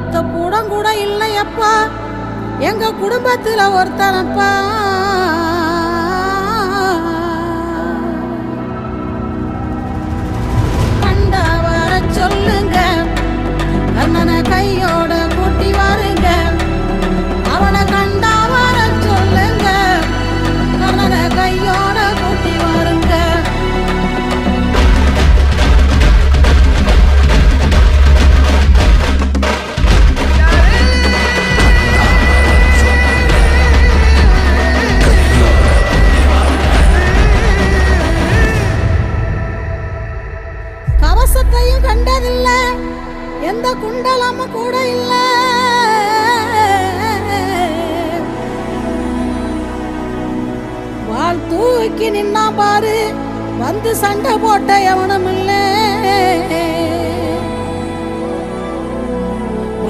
சுத்த கூட கூட இல்லையப்பா. எங்க குடும்பத்துல ஒருத்தனப்பா. கவசத்தையும் கண்டதில்ல. எந்த குண்டலமும் கூட இல்ல. வாழ் தூக்கி நின்னா பாரு வந்து சண்டை போட்ட எவனும் இல்லை.